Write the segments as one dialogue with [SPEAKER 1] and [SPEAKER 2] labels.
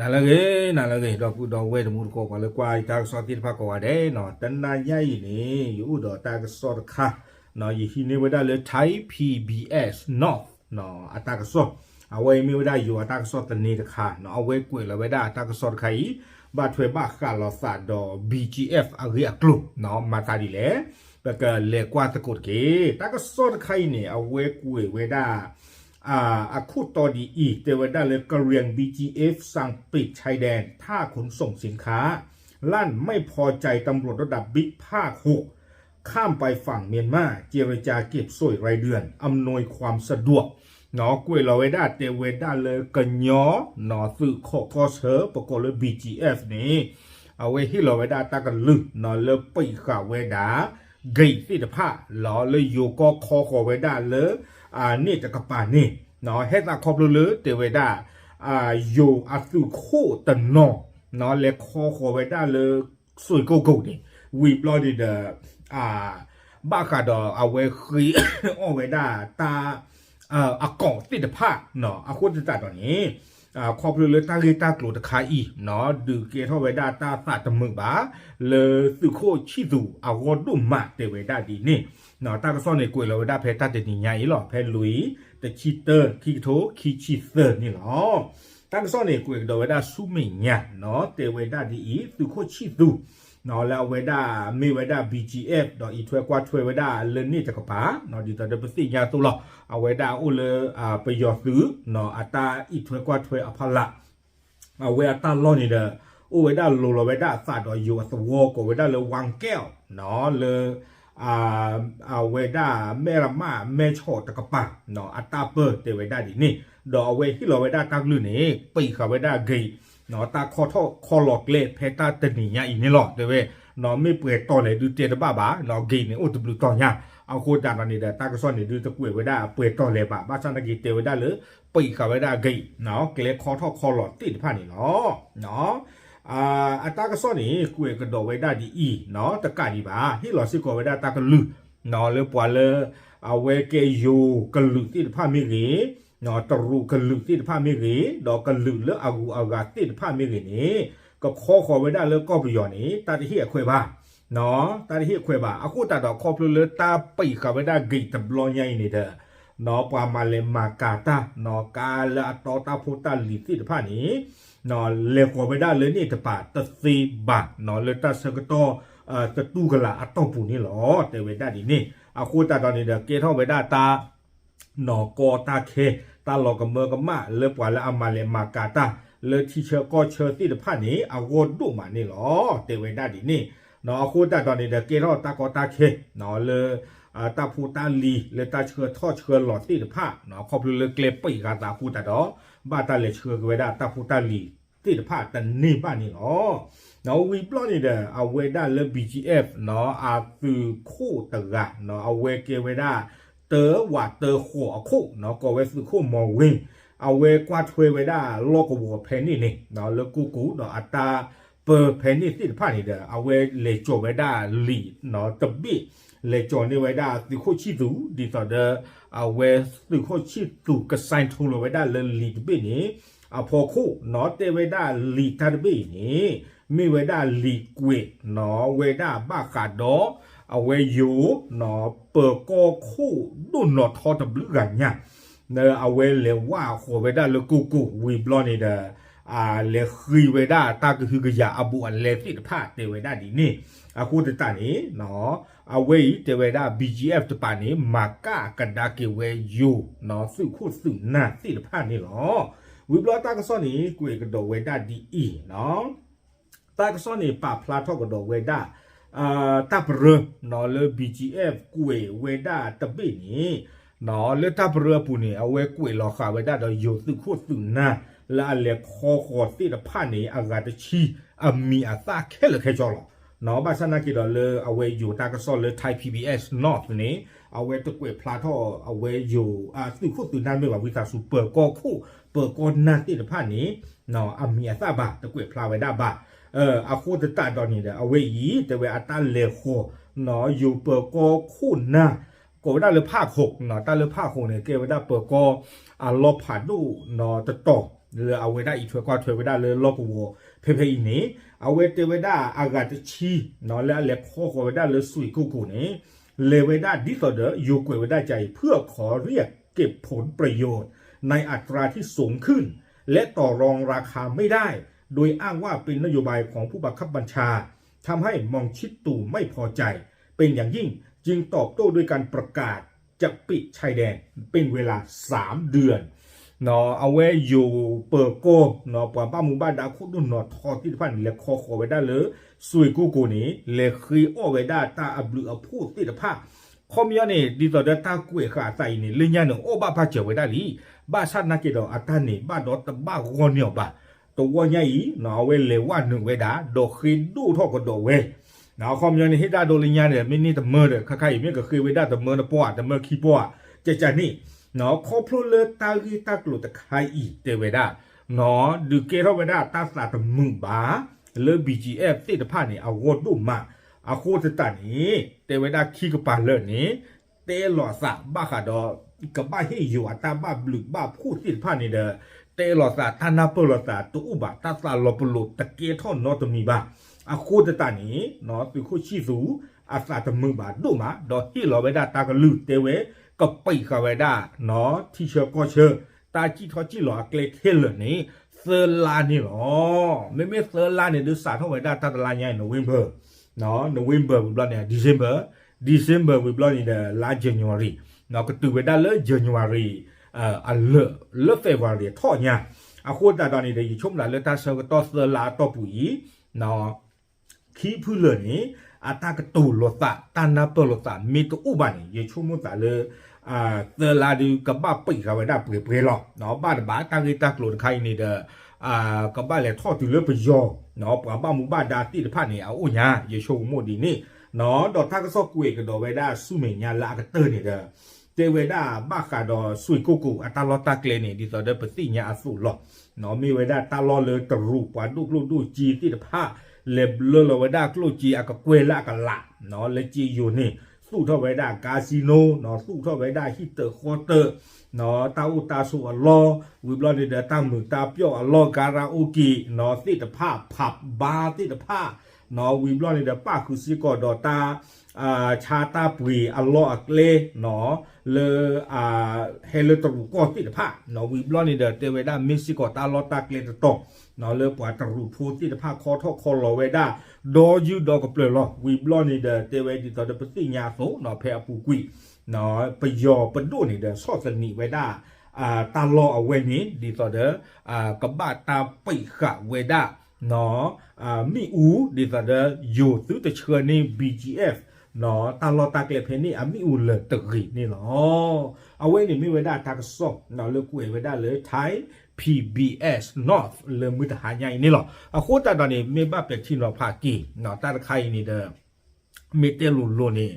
[SPEAKER 1] နာလကေနာလကေတော့ကုတော့ဝဲတမှုကောကလည်းကွာတာစောတိဖာကောတယ်နော်တန်နာညိုင်နေယူတော့တာစောတခါနော်ယဟိနေဝဒလေ Thai PBS North နော်အတာကစောအဝဲမီဝဒယူအတာကစောတနေတခါနော်အဝဲကွေလဝဒအတာကစောတခါဤဘာထွေဘာခါလောစာတော့ BGF အရီအကလုနော်မာတာဒီလေပကလေကွာတကုတ်ကေတာကစောတခါနေအဝဲကွေဝဒ อาคูตอดีอีเตวด้าเลยกระเรียง BGF สั่งปิดชายแดน ท่าขนส่งสินค้า ลั่นไม่พอใจตำรวจระดับบิ๊กภาคหกข้ามไปฝั่งเมียนมาเจรจาเก็บสวยรายเดือน อำนวยความสะดวกหนอกล้วยลาเวด้าเตเวด้าเลยกันยอหนอสื่อขอก็เสอประกอบเลย BGF นี้เอาไว้ที่ลาเวด้าตากันลึกนอเลยไปข่าวเวด้าเกยสิทธภาหลอเลยโยก็คอขอเวด้าเลย อ่านี่จะกระปานี่เนาะเฮ็ดตาครอบเลยเตเวดาอ่าโยอาสุโคตะนอเนาะเลยคอขอไว้ได้เลยสวยโกโก้นี่วีบลอดีเดอ่าบ้าคาดอเอาไว้คีเอาไว้ได้ตา เอ่ออากองติดภาคเนาะอาคุตตาตอนนี้อ่าขอบเลยตาเรตากลูตะคาอีเนาะดูเกทอเวดาตาสาตมึกบาเลสุโคชิซูอาวดุมาเตเวดาดีนี่ နော်တာကစောနေကွယ်လောဒါဖဲတတ်တင်ညာရီလောဖဲလူီတချီတခီထိုခီချီသနီလောတာကစောနေကွယ်တော့ဒါဆုမညာနော်တေဝေဒဒီဤသူခိုချီသူနော်လာဝေဒမေဝေဒ BGF တော့ဤထွဲကွာထွဲဝေဒလနိတကပါနော်ဒီတော့ပစီညာသူလောအဝေဒဥလအပယောသူနော်အတာဤထွဲကွာထွဲအဖလာအဝေတာလောနေတဲ့ဩဝေဒလိုလိုဝေဒစတော့ယောသဝောကိုဝေဒလဝန်ကဲနော်လေ အာအဝေဒာမေရမမေချောတကပါနော်အတာပတေဝေဒာဒီနိတော့အဝေဟီလိုဝေဒာတကလူနေပိခဝေဒာဂေနော်တာခေါ်ထော့ခေါ်လော့ကလေဖဲတာတနီညာအင်းလော့တဲ့နော်မေပွေတော်လေဒူတေတပါပါနော်ဂိနေအိုတဘလူတော်ညာအခုတာနနေတဲ့တာကစောနေဒူတကွေဝဒပွေတော်လေပါဘာစနဂီတေဝဒလေပိခဝဒဂိနော်ကလေခေါ်ထော့ခေါ်လော့တိတဖာနေနော်နော် အာအတာကစောနေကွေကတော်ဝဒဒီအီနော်တကဒီပါဟီလော်စီကောဝဒတာကလူနော်လေပွာလေအဝဲကေယိုကလူတိတဖာမိကြီးနော်တရုကလူတိတဖမေကြီးတော့ကလူလအကူအကတိတဖမေကြီးနေကခေါ်ခေါ်ဝဒလကောပယောနေတတဟိအခွေပါနော်တတဟိအခွေပါအခုတတော့ခေါ်ပလတာပိခဝဒဂိတဘလောညိုင်းနေတဲ့ นอปามาเลมากาตานอกาลาตอตาพุตาลิสิตพานี้นอเลโกเบดาเลนี่ตปาตสีบะนอเลตาสกตอเอ่อตตูกะลาอตอปูนี่หรอเตเวดาดินี่อะโคตาตอนนี้เดเกท่อเวดาตานอกอตาเคตาลอกะเมอกะมะเลปวาละอามาเลมากาตาเลทีเชอร์ก็เชอร์ติตพานี้อะโกดุมานี่หรอเตเวดาดินี่นออะโคตาตอนนี้เดเกท่อตากอตาเคนอเล ตาพูตาลีเลตาเชือท่อเชือหลอดตีผ้าเนาะขอบเลยเกลปีกาตาพูตาดอบ้าตาเลเชือกเวดาตาพูตาลีตีผ้าแต่นี่บ้านนี่เนาะเนาะวีปล้อนี่เด้อเอาเวด้าเลบีจีเอฟเนาะอาคือคู่ตะกะเนาะเอาเวเกเวด้าเตอวัดเตอหัวคู่เนาะก็เวสือคู่มอวิงเอาเวกวาดเวเวด้าโลกบัวเพนนี่นี่เนาะเลกูกูเนาะอัตตาเปอร์เพนนี่ตีผ้านี่เด้อเอาเวเลโจเวด้าลีเนาะตะบี้ လေကြော်နေဝဲတာဒီခုချိသူဒီဆိုတဲ့အဝဲဒီခုချိသူကဆိုင်ထုံလဝဲတာလလီတပိနေအဖော်ခုနော်တေဝဲတာလီတပိနေမိဝဲတာလီကွေနော်ဝဲတာပကာတော့အဝဲယိုနော်ပကောခုဒုနော်ထောတဘလူကညာနော်အဝဲလေဝါခေါ်ဝဲတာလကုကုဝီဘလောနေတာအာလေခိဝေဒာတာကခိကရအဘူအလေဖိတဖာတေဝေဒာဒီနေအခုတတနေနော် အဝဲတေဝဲဒါ BGF တပါနေမာကာကဒါကေဝဲယိုနော်စုခုစုနာတိတဖာနေလောဝီဘလောတာကစောနေကွေကတော်ဝဲဒါဒီအီနော်တာကစောနေပါဖလာထောကတော်ဝဲဒါအာတပ်ရနော်လေ BGF ကွေဝေဒာတပိနီနော်လေတပ်ရပူနီအဝဲကွေလောခဝေဒာတော့ယုစုခုစုနာလာလေခေါ်ခေါ်တိတဖာနေအဂါတချီအမီအတာခဲလခဲကြောလော နော်ဘာစနာကီတော့လေအဝဲယူတာကစောလေ Thai PBS North နေအဝဲတကွေဖလာတော့အဝဲယူအာစုခုစုနာမေဝဝိသစူပကောခုပကောနာတိတဖာနေနော်အမီအတာဘာတကွေဖလာဝေဒာဘာเอออะโคตตะดอนนี่เดอเวยีแต่เวอะตาเลโคเนาะอยู่เปอก็คู่นะก็ได้เลยภาค6เนาะตาเลยภาค6เนี่ยเกวได้เปอก็อะลอผาดูเนาะตะตอ เอาเวเตเวด้าอากาศชีนอนแล้วเล็กโคกเวด้าเลสุยกูกูนี้เลเวด้าดิสเดอร์ยูเกเวด้าใจ เพื่อขอเรียกเก็บผลประโยชน์ ในอัตราที่สูงขึ้น และต่อรองราคาไม่ได้ โดยอ้างว่าเป็นนโยบายของผู้บังคับบัญชาทำให้มองชิดตู่ไม่พอใจ เป็นอย่างยิ่งจึงตอบโต้ด้วยการประกาศจะปิดชายแดนเป็นเวลา 3 เดือน เนาะเอาไว้อยู่เปิดโกเนาะปว่าป้าหมู่บ้านดาคุดุนเนาะทอที่พันเลยคอขอไว้ได้เลยสวยกูกูนี่เลยเคยอ้อไว้ได้ตาอับลือเอาพูดติดภาพคอมยอนี่ดีต่อเดตากุยขาใส่นี่เลยยันโอ้บ้าพาเจอไว้ได้ลีบ้าชาตินักเกดออัตานี่บ้าดอตบ้ากอนเนียวบ้าตัวใหญ่เนาะเวเลว่าหนึ่งไว้ดาดอกคินดูทอก็ดอกเว နောက်ခေါမြနေဟိတာဒိုလညာနေမိနစ်တမရခခိုင်မြေကခေဝ ဒတမရပွားတမခီပွားကြကြနိနော်ခေါပလိုလတာဂီတကလိုတခိုင်ဤတေဝဒနော်ဒုကေရဝဒတာသတမှုပါလေ BGF တိတဖာနေအဝတ်တို့မှာအခုတတနီတေဝဒခီကပါလနေတေလောစာဘာခါတော့ကဘာဟီယူအတာဘဘလူဘခုတိဖာနေတဲ့တေလောစာတနာပလောစာတူဥပါတသလောပလုတကေထောနော်တမီပါအခုတတနီနော်သူခုရှိစုအစာတမှုပါတို့မှာတော့ဟီလောဝေဒတာကလူတေဝဲ ก็ไปกไว้ได้เนาะที่เชื่อก็เชื่อตาจีทอจีหลอเกลเทเลนี้เซอร์ลาเนี่หรอไม่ไม่เซอร์ลาเนี่ยดูสารเข้าไว้ได้ตาตลาใหญ่โนเวมเบอร์เนาะโนเวมเบอร์วิบลอนเนี่ยดิเซมเบอร์ดิเซมเบอร์วิบลอนเนี่เดละเจนัวรีเนาะก็ตื่นไว้ได้เลยเจนัวรีเอ่ออันเลอะเลอะเฟวารีท่อเนี่ยอาโคตาตอนนี้เดี๋ยวชมหลายเลอตาเซอร์ก็ต่อเซอร์ลาต่อปุ๋ยเนาะขี้พื้นเล่านี้ အတာကတူလောတာတနာပလောတာမီတူဥပါနေရေချုံမတာလေအာသလာဒီကပပိကဝဒပရေပရေလောနော်ဘာဘာတာဂီတာကလိုခိုင်နေတဲ့အာကပလေထော့တူလေပယောနော်ပပမူဘာဒါတိတဖတ်နေအိုညာရေချုံမို့ဒီနေနော်တော့တာကစော့ကွေကတော့ဝဲဒါစုမေညာလာကတဲနေတဲ့တေဝဒဘာခါတော့ဆွေကိုကိုအတလောတာကလေနေဒီတော့ပတိညာအစုလောနော်မီဝဲဒါတလောလေတရူပွားဒုကလုဒုជីတိတဖ เลบเลลไวด้ากลจีอากเกวละกละเนาะเลจีอยู่นี่สู้เท่าไว้ได้คาซิโนเนาะสู้เท่าไว้ได้ฮิตเตอร์คอเตอร์เนาะตาอุตาสุอลอวิบลอนี่เดตามือตาเปียวอลอการาโอเกะเนาะติตภาพผับบาร์ติตภาพเนาะวิบลอนี่เดป้าคือสิกอดอตาอ่าชาตาปุยอลออักเลเนาะเลอ่าเฮเลตรุกอติตภาพเนาะวิบลอนี่เดเตเวด้ามิสิกอตาลอตาเกเลตตอ နော်လေပွာတရူဖူတိတဖခေါ်ထော့ခေါ်လော်ဝဲဒါဒေါ်ယူဒေါ်ကပလလောဝီဘလော့နေတဲ့တေဝဲဒီတော့ပတိညာဆိုနော်ဖဲအပူကွီနော်ပယောပဒုနေတဲ့ဆော့စနီဝဲဒါအာတာလောအဝဲနေဒီတော့တဲ့အာကဘာတာပိခဝဲဒါနော်အာမိဦးဒီတော့တဲ့ယိုသူတချေနေ BGF နော်တာလောတာကလေဖဲနေအမိဦးလတရီနေလောအဝဲနေမိဝဲဒါတာကဆော့နော်လေကွေဝဲဒါလေထိုင် PBS North လေမြတဟာညိုင်นี่လောအခုတတနေမေဘပက်ချီလောဖာကီနော်တာခိုင်นี่တဲ့မေတဲလူလိုนี่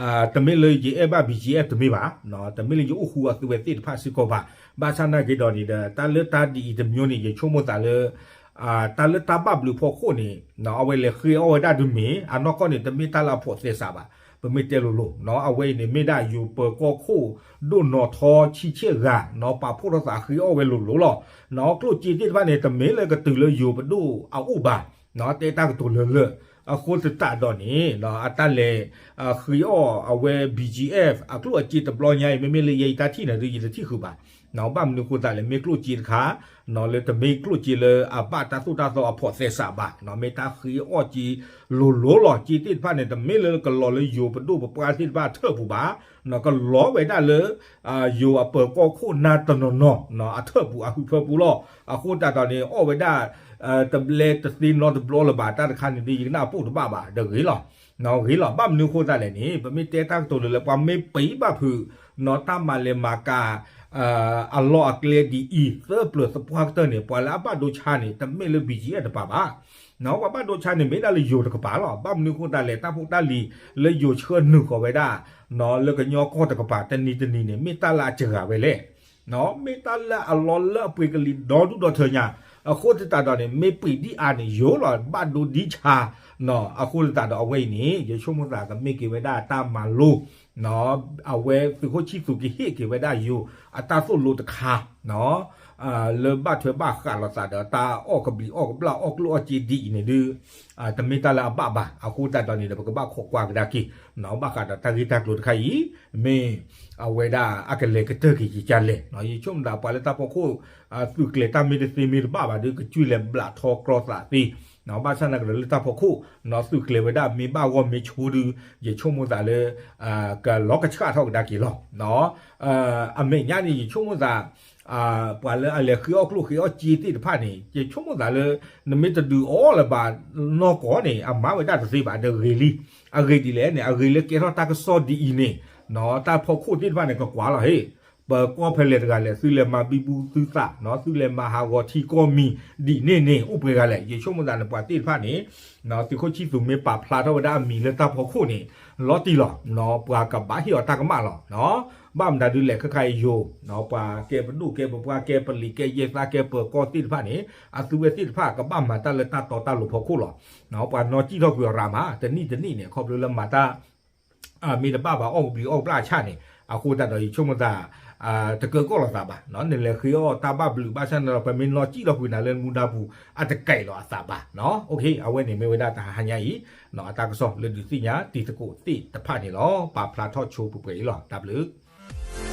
[SPEAKER 1] အာတမေလေဂျီအဘ BGF တမေပါနော်တမေလေယိုခုအသွေတိဖာစီကောပါဘာချနာကေတော်นี่တဲ့တာလေတာဒီတမျိုးนี่ရေချုံမတာလေအာတလတဘဘလူဖို့ခိုနေနော်အဝဲလေခေအဝဒဒူမီအနောကောနေတမီတလာဖို့သေစာပါ ပမီတဲလိုလိုနော်အဝဲနေမေဒါယူပကောခိုဒုနော်ထောချီချေကနော်ပါဖို့ရစာခေအဝဲလိုလိုလောနော်ကလုကြည်တိဘာနေတမေလေကတူလေယူပဒူအဥပါနော်တေတာကတူလေလေအခုတတတော့နေနော်အတလေခရီအောအဝဲ BGF အခုအကြည့်တဘလညိုင်မေမေလေရိတာတိနေဒီတိခုပါ နော်ဘာမနုခုတလည်းမေကလုကြည့်ခါနော်လေတမေကလုကြည့်လေအပတာသုတာသောအဖို့သေစာပါနော်မေတာခီအောကြည့်လိုလိုလောကြည့်တိဖာနေတမေလေကလောလေယိုပဒုပပွားတိပါထော့ပူပါနော်ကလောဝဲတာလေအာယိုအပကောခုနာတနောနော်နော်အထော့ပူအခုဖပူလောအခုတတော်နေအောဝဲတာအဲတဘလက်တသင်းလောတဘလောလဘာတာခန်ဒီနာပုတ်ပါပါဒဂီလောနော်ဂီလောဘာမနုခိုတလည်းနေပမေတေတာတိုလေပမေပိပါဖူနော်တမလေမာကာ အာအလောအကလေဒီအီသပလစပွားတနေပွာလာဘဒိုချာနေတမေလဘီဂျီအတပါပါနော်ဘဘဒိုချာနေမေဒါလီယိုတကပါလောဘမနုခုတလေတဖုတလီလေယိုချေနုခေါ်ဝဲတာနော်လေကညောကောတကပါတနီတနီနေမေတလာချာပဲလေနော်မေတလာအလောလပွေကလီဒေါ်ဒူဒေါ်ထညာ အခုတတတော်နေမေပီဒီအာနေယောလောဘဒိုဒီချာနော်အခုတတတော်အဝိနေယေရှုမသာကမေကေဝဲတာတာမလိုနော်အဝဲသူခုချီသူကိဟေကေဝဲဒါယူအတာဆုလိုတခါနော် อ่าเลบ้าเถบ้าขาลตาเดตาออกกบีออกบลาออกลัวจีดีนี่ดื้ออ่าตมิตาลาบ้าบ้าอาคูตาตอนนี้เดบกบ้าขกวางดากิหนอบ้าขาดตากิตากลุดไข่เมอาเวดาอักเลกเตอร์กิจิจันเลยหนอยิชมดาปาเลตาพอโคอ่าตุกเลตามิเดซีมิรบ้าบ้าดื้อกจุยเลบลาทอกรอสาตี နော်ဘာဆန်နကလေတာပခုနော်သူကလေဝဒမီဘာဝမီချူဒူယချုံမဒါလေအာကလောကချခါထောက်ဒါကီလောနော်အာအမေညာနီချုံမဒါအာပါလေအလေခယောကလုခယောဂျီတီတဖာနေကျေချုံမဒါလေနမီတဒူအောလဘာနော်ကောနေအမဝဒတစီပါဒရီလီအဂေဒီလေနေအဂေလေကေရောတာကစောဒီအီနေနော်တာဖို့ခုတိတဖာနေကကွာလာဟေး ပကောဖလေတကလည်းသူလည်းမပီပူသူသနော်သူလည်းမဟာဝတီကောမီဒီနေနေဥပကလည်းရေချုံမဒန်ပွားတိဖာနေနော်သူခုချီသူမေပါဖလာတော့ဒါမီလက်တာဖို့ခုနေလော်တီလောနော်ပွားကဘာဟီတာကမလောနော်ဘာမဒါဒူလေခခိုင်ယိုနော်ပွားကဲပဒုကဲပပွားကဲပလီကဲယေသာကဲပကောတိဖာနေအသူဝတိဖာကဘာမတာလက်တာတော်တာလို့ဖို့ခုလောနော်ပွားနော်ကြည့်တော့ကြရမှာတနိတနိနေခေါပလလမတာအာမီတပပါအောက်ပြီးအောက်ပလာချနေအခုတတ်တော့ချုံမ တာ ah teke ko la taba no ne le khio taba blu ba san lo pa min lo chi lo pu na le mu da bu a te kai lo taba no okay awe ne me we da ta ha nya yi no ata ko so le du ti nya ti te ko ti ta pha ni lo pa pla tho chu pu pu lo w